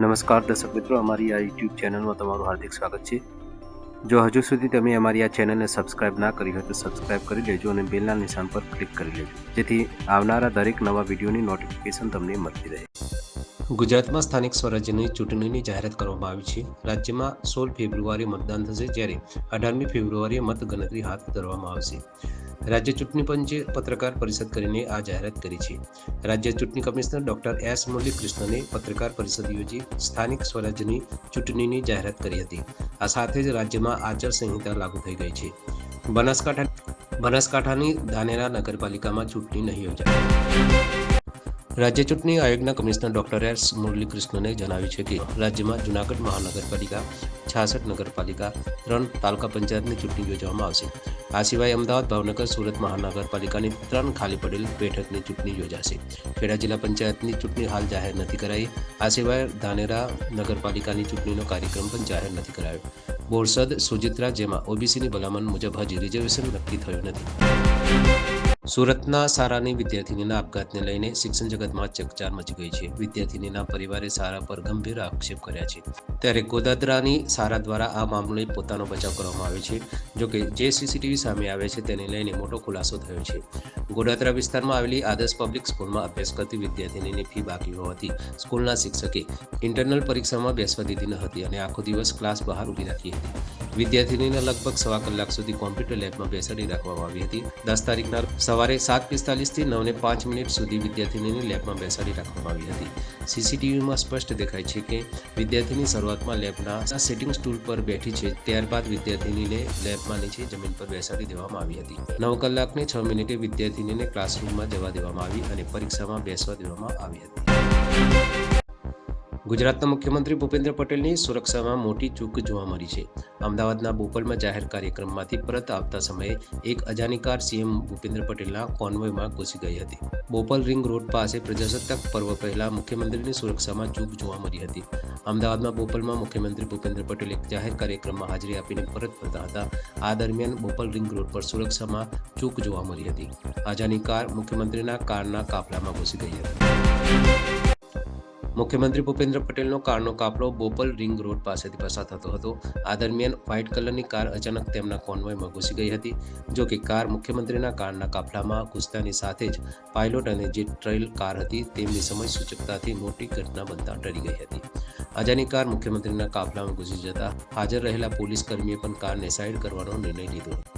નમસ્કાર દર્શક મિત્રો, અમારી આ યુટ્યુબ ચેનલમાં તમારું હાર્દિક સ્વાગત છે. જો હજુ સુધી તમે અમારી આ ચેનલને સબસ્ક્રાઇબ ના કરી હોય તો સબસ્ક્રાઇબ કરી લેજો અને બેલના નિશાન પર ક્લિક કરી લેજો. જેથી આવનારા દરેક નવા વિડીયોની નોટિફિકેશન તમને મળતી રહે. ગુજરાતમાં સ્થાનિક સ્વરાજ્યની ચૂંટણીની જાહેરાત કરવામાં આવી છે. રાજ્યમાં સોળ ફેબ્રુઆરી મતદાન થશે જ્યારે અઢારમી ફેબ્રુઆરીએ મતગણતરી હાથ ધરવામાં આવશે. રાજ્ય ચૂંટણી પંચે પત્રકાર પરિષદ કરીને આ જાહેરાત કરી છે. રાજ્ય ચૂંટણી કમિશનર ડોક્ટર એસ મુરલીકૃષ્ણને પત્રકાર પરિષદ યોજી સ્થાનિક સ્વરાજ્યની ચૂંટણીની જાહેરાત કરી હતી. આ સાથે જ રાજ્યમાં આચાર સંહિતા લાગુ થઈ ગઈ છે. બનાસકાંઠા બનાસકાંઠાની ધાનેરા નગરપાલિકામાં ચૂંટણી નહીં યોજાય. રાજ્ય ચૂંટણી આયોગના કમિશનર ડોક્ટર એસ મુરલીકૃષ્ણને જણાવ્યું છે કે રાજ્યમાં જૂનાગઢ મહાનગરપાલિકા, છાસઠ નગરપાલિકા, ત્રણ તાલુકા પંચાયતની ચૂંટણી યોજવામાં આવશે. આ સિવાય અમદાવાદ, ભાવનગર, સુરત મહાનગરપાલિકાની ત્રણ ખાલી પડેલ બેઠકની ચૂંટણી યોજાશે. ખેડા જિલ્લા પંચાયતની ચૂંટણી હાલ જાહેર નથી કરાઈ. આ સિવાય ધાનેરા નગરપાલિકાની ચૂંટણીનો કાર્યક્રમ પણ જાહેર નથી કરાયો. બોરસદ, સુજિત્રા જેમાં ઓબીસીની ભલામણ મુજબ હજી રિઝર્વેશન નક્કી થયું નથી. સુરતના સારાની વિદ્યાર્થીનીના આપઘાતને લઈને શિક્ષણ જગતમાં ચકચાર મચી ગઈ છે. વિદ્યાર્થીનીના પરિવારે સારા પર ગંભીર આક્ષેપ કર્યા છે. ત્યારે ગોદાદરાની સારા દ્વારા આ મામલે પોતાનો બચાવ કરવામાં આવ્યો છે. જોકે જે સીસીટીવી સામે આવે છે તેને લઈને મોટો ખુલાસો થયો છે. ગોડાદરા વિસ્તારમાં આવેલી આદર્શ પબ્લિક સ્કૂલમાં અભ્યાસ કરતી વિદ્યાર્થીનીની ફી બાકી હોવાથી સ્કૂલના શિક્ષકે ઇન્ટરનલ પરીક્ષામાં બેસવા દીધી ન હતી અને આખો દિવસ ક્લાસ બહાર ઊભી રાખી હતી. વિદ્યાર્થીનીને લગભગ સવા કલાક સુધી કોમ્પ્યુટર લેબમાં બેસાડી રાખવામાં આવી હતી. દસ તારીખના સવારે સાત પિસ્તાલીસથી નવને પાંચ મિનિટ સુધી વિદ્યાર્થીનીને લેબમાં બેસાડી રાખવામાં આવી હતી. સીસીટીવીમાં સ્પષ્ટ દેખાય છે કે વિદ્યાર્થીની શરૂઆતમાં લેબના સેટિંગ સ્ટૂલ પર બેઠી છે, ત્યારબાદ વિદ્યાર્થીનીને લેબમાં નીચે જમીન પર બેસાડી દેવામાં આવી હતી. નવ કલાકને છ મિનિટે વિદ્યાર્થીનીને ક્લાસરૂમમાં જવા દેવામાં આવી અને પરીક્ષામાં બેસવા દેવામાં આવી હતી. ગુજરાતના મુખ્યમંત્રી ભૂપેન્દ્ર પટેલની સુરક્ષામાં મોટી ચૂક જોવા મળી છે. અમદાવાદના બોપલમાં જાહેર કાર્યક્રમમાંથી પરત આવતા સમયે એક અજાણી કાર સીએમ ભૂપેન્દ્ર પટેલના કોન્વોયમાં ઘૂસી ગઈ હતી. બોપલ રિંગ રોડ પાસે પ્રજાસત્તાક પર્વ પહેલા મુખ્યમંત્રીની સુરક્ષામાં ચૂક જોવા મળી હતી. અમદાવાદમાં બોપલમાં મુખ્યમંત્રી ભૂપેન્દ્ર પટેલ એક જાહેર કાર્યક્રમમાં હાજરી આપીને પરત ફરતા હતા. આ દરમિયાન બોપલ રિંગ રોડ પર સુરક્ષામાં ચૂક જોવા મળી હતી. અજાણી કાર મુખ્યમંત્રીના કારના કાફલામાં ઘૂસી ગઈ હતી. મુખ્યમંત્રી ભૂપેન્દ્ર પટેલનો કારનો કાફલો બોપલ રિંગ રોડ પાસેથી પસાર થતો હતો. આ દરમિયાન વ્હાઇટ કલરની કાર અચાનક તેમના કોન્વોયમાં ઘૂસી ગઈ હતી, જો કે કાર મુખ્યમંત્રીના કારના કાફલામાં ઘૂસતાની સાથે જ પાયલોટ અને જે ટ્રેલ કાર હતી તેમની સમય સૂચકતાથી મોટી ઘટના બનતા ટળી ગઈ હતી. અજાની કાર મુખ્યમંત્રીના કાફલામાં ઘૂસી જતા હાજર રહેલા પોલીસ કર્મીએ પણ કારને સાઈડ કરવાનો નિર્ણય લીધો